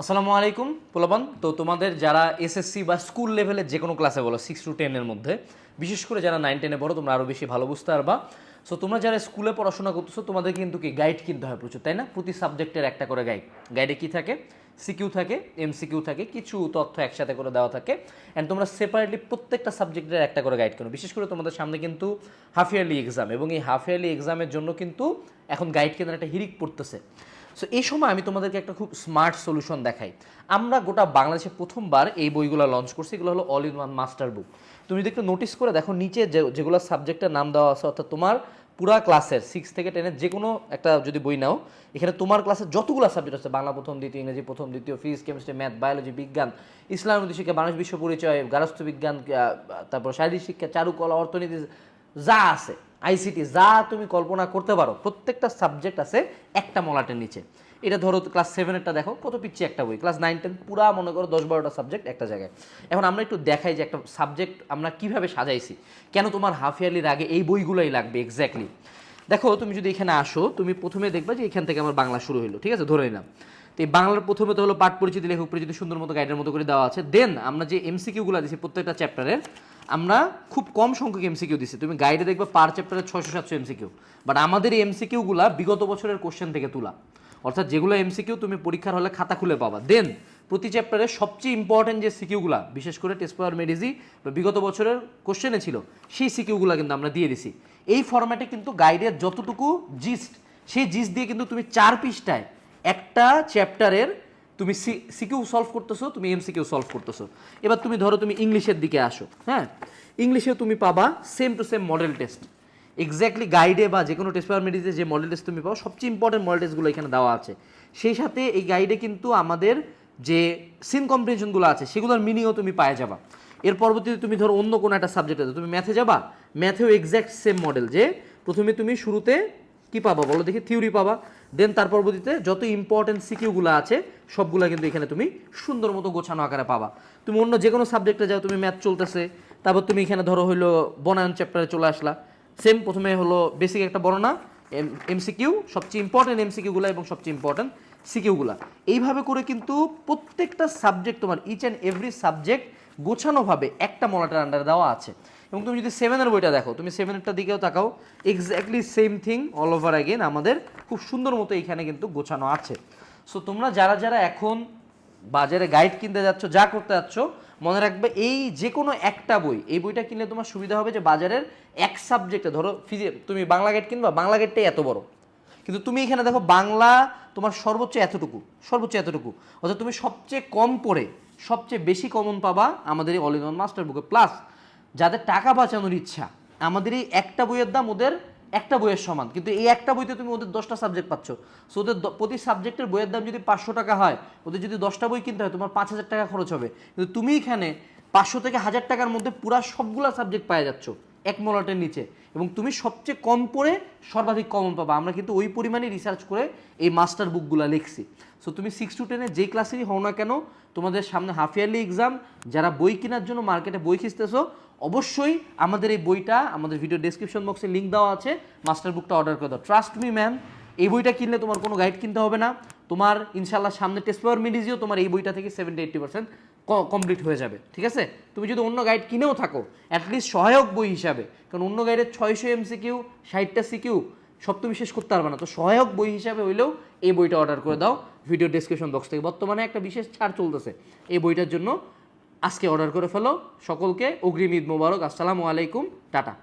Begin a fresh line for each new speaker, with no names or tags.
আসসালামু আলাইকুম পোলাবান তো তোমাদের যারা এসএসসি বা স্কুল লেভেলের যে কোনো ক্লাসে বলো সিক্স টু টেনের মধ্যে, বিশেষ করে যারা নাইন টেনে পড়ো তোমরা আরও বেশি ভালো বুঝতে পারবা। সো তোমরা যারা স্কুলে পড়াশোনা করতেছো, তোমাদের কিন্তু কি গাইড কিনতে হয় প্রচুর, তাই না? প্রতি সাবজেক্টের একটা করে গাইড গাইডে কি থাকে? সিকিউ থাকে এমসিকিউ থাকে, কিছু তথ্য একসাথে করে দেওয়া থাকে। অ্যান্ড তোমরা সেপারেটলি প্রত্যেকটা সাবজেক্টের একটা করে গাইড করো। বিশেষ করে তোমাদের সামনে কিন্তু হাফ ইয়ারলি এক্সাম এবং এই হাফ ইয়ারলি এক্সামের জন্য কিন্তু এখন গাইড কেনার একটা হিরিক পড়তেছে। সো এই সময় আমি তোমাদেরকে একটা খুব স্মার্ট সলিউশন দেখাই। আমরা গোটা বাংলাদেশে প্রথমবার এই বইগুলো লঞ্চ করছি, এগুলো হলো all in one master book তুমি যদি একটু নোটিস করে দেখো, নিচে যেগুলো সাবজেক্টের নাম দেওয়া আছে, অর্থাৎ তোমার পুরা ক্লাসের সিক্স থেকে টেনের যে কোনো একটা যদি বই নাও, এখানে তোমার ক্লাসের যতগুলো সাবজেক্ট আছে, বাংলা প্রথম, দ্বিতীয়, ইংরেজি প্রথম, দ্বিতীয় ফিজিক্স কেমিস্ট্রি ম্যাথ বায়োলজি বিজ্ঞান, ইসলাম শিক্ষা, মানুষ, বিশ্ব পরিচয় গারস্থ বিজ্ঞান তারপর শারীরিক শিক্ষা, চারুকলা, অর্থনীতি যা আছে আইসিটি যা তুমি কল্পনা করতে পারো, প্রত্যেকটা সাবজেক্ট আছে একটা মলাটের নিচে। এটা ধরো ক্লাস সেভেনেরটা দেখো, কত পিচ্ছি একটা বই। ক্লাস নাইন টেন পুরা মনে করো দশ বারোটা সাবজেক্ট একটা জায়গায়। এখন আমরা একটু দেখাই যে একটা সাবজেক্ট আমরা কীভাবে সাজাইছি। কেন তোমার হাফ ইয়ারলির আগে এই বইগুলোই লাগবে এক্স্যাক্টলি দেখো, তুমি যদি এখানে আসো, তুমি প্রথমে দেখবে যে এখান থেকে আমার বাংলা শুরু হলো ঠিক আছে? ধরে নিলাম। তো এই বাংলার প্রথমে তো হলো পাঠ পরিচিতি, লেখক পরিচিতি, সুন্দর মতো গাইডের মতো করে দেওয়া আছে। দেন আমরা যে এমসিকিউগুলো দিচ্ছি প্রত্যেকটা চ্যাপ্টারের আমরা খুব কম সংখ্যক এমসিকিউ দিচ্ছি তুমি গাইডে দেখবে পার চ্যাপ্টারে ছয়শো সাতশো এমসিকিউ বাট আমাদের এই এমসিকিউগুলা বিগত বছরের কোশ্চেন থেকে তোলা। অর্থাৎ যেগুলো এমসিকিউ তুমি পরীক্ষার হলে খাতা খুলে পাবা। দেন প্রতি চ্যাপ্টারে সবচেয়ে ইম্পর্টেন্ট যে সিকিউগুলা বিশেষ করে টেস্ট পেপার মেডিজি বা বিগত বছরের কোশ্চেনে ছিল, সেই সিকিউগুলো কিন্তু আমরা দিয়ে দিছি। এই ফরম্যাটে কিন্তু গাইডের যতটুকু জিস্ট সেই জিস্ট দিয়ে কিন্তু তুমি চার পৃষ্ঠায় একটা চ্যাপ্টারের তুমি সি, সিকিউ সলভ করতেছো, তুমি এমসিকিউ সলভ করতেছো। এবার তুমি ধরো তুমি ইংলিশের দিকে আসো হ্যাঁ? ইংলিশে তুমি পাবা same to same model test exactly গাইডে বা যে কোনো টেস্ট পেপার যে মডেল টেস্ট তুমি পাও, সবচেয়ে ইম্পর্টেন্ট মডেল টেস্টগুলো এখানে দেওয়া আছে। সেই সাথে এই গাইডে কিন্তু আমাদের যে সিন কম্প্রিহেনশনগুলো আছে, সেগুলোর মিনিংও তুমি পায়ে যাবা। এর পরবর্তীতে তুমি ধরো অন্য কোনো একটা সাবজেক্টে তুমি ম্যাথে যাবা? ম্যাথেও এক্স্যাক্ট সেম মডেল যে প্রথমে তুমি শুরুতে কি পাবা বলো দেখি থিওরি পাবা। দেন তার পরবর্তীতে যত ইম্পর্টেন্ট সিকিউগুলো আছে, সবগুলো কিন্তু এখানে তুমি সুন্দর মতো গোছানো আকারে পাবা। তুমি অন্য যে কোনো সাবজেক্টে যাও, তুমি ম্যাথ চলতেছে, তারপর তুমি এখানে ধরো হইল বনায়ন চ্যাপ্টারে চলে আসলা। সেম প্রথমে হলো বেসিক একটা বর্ণনা, এম এমসিকিউ সবচেয়ে ইম্পর্টেন্ট এমসিকিউগুলো এবং সবচেয়ে ইম্পর্টেন্ট সিকিউগুলো এইভাবে করে কিন্তু প্রত্যেকটা সাবজেক্ট তোমার ইচ অ্যান্ড এভরি সাবজেক্ট গোছানোভাবে একটা মলাটার আন্ডারে দেওয়া আছে। এবং তুমি যদি সেভেনের বইটা দেখো, তুমি সেভেনেরটা দিকেও তাকাও exactly same thing all over again আমাদের খুব সুন্দর মতো এখানে কিন্তু গোছানো আছে। সো তোমরা যারা যারা এখন বাজারে গাইড কিনতে যাচ্ছ, যা করতে যাচ্ছ, মনে রাখবে এই যে কোনো একটা বই, এই বইটা কিনলে তোমার সুবিধা হবে যে বাজারের এক সাবজেক্টে ধরো ফিজি তুমি বাংলা গাইড কিনবা, বাংলা গাইডটাই এত বড়। কিন্তু তুমি এখানে দেখো বাংলা তোমার সর্বোচ্চ এতটুকু সর্বোচ্চ এতটুকু। অর্থাৎ তুমি সবচেয়ে কম পড়ে, সবচেয়ে বেশি কমন পাবা আমাদের এই অল ইন ওয়ান মাস্টার বুকে প্লাস যাদের টাকা বাঁচানোর ইচ্ছা, আমাদের এই একটা বইয়ের দাম ওদের একটা বইয়ের সমান। কিন্তু এই একটা বইতে তুমি ওদের দশটা সাবজেক্ট পাচ্ছ। সো ওদের প্রতি সাবজেক্টের বইয়ের দাম যদি পাঁচশো টাকা হয়, ওদের যদি দশটা বই কিনতে হয়, তোমার পাঁচ হাজার টাকা খরচ হবে। কিন্তু তুমি এখানে পাঁচশো থেকে হাজার টাকার মধ্যে পুরা সবগুলা সাবজেক্ট পাওয়া যাচ্ছ, এক মলাটের নিচে। এবং তুমি সবচেয়ে কম পড়ে সর্বাধিক কমন পাবা। আমরা কিন্তু ওই পরিমাণে রিসার্চ করে এই মাস্টার বুকগুলো লিখছি। সো তুমি সিক্স টু টেনে যে ক্লাসেরই হও না কেন, তোমাদের সামনে হাফ ইয়ারলি এক্সাম যারা বই কেনার জন্য মার্কেটে বই খুঁজতেছো অবশ্যই আমাদের এই বইটা, আমাদের ভিডিও ডেসক্রিপশন বক্সে লিঙ্ক দেওয়া আছে। মাস্টার বুকটা অর্ডার করে দাও। ট্রাস্ট মি ম্যাম এই বইটা কিনলে তোমার কোনো গাইড কিনতে হবে না। তোমার ইনশাল্লাহ সামনে টেস্ট পেপার মিডিজিও তোমার এই বইটা থেকে সেভেন্টি এইট্টি পার্সেন্ট কমপ্লিট হয়ে যাবে। ঠিক আছে? তুমি যদি অন্য গাইড কিনেও থাকো অ্যাটলিস্ট সহায়ক বই হিসাবে, কারণ অন্য গাইডের ছয়শো এম সিকিউ ষাটটা সিকিউ সব তুমি শেষ করতে পারবে না। তো সহায়ক বই হিসাবে হইলেও এই বইটা অর্ডার করে দাও। ভিডিও ডেসক্রিপশন বক্স থেকে। বর্তমানে একটা বিশেষ ছাড় চলতেছে এই বইটার জন্য। আজকে অর্ডার করে ফেলো। সকলকে অগ্রিম ঈদ মোবারক। আসসালামু আলাইকুম। টাটা।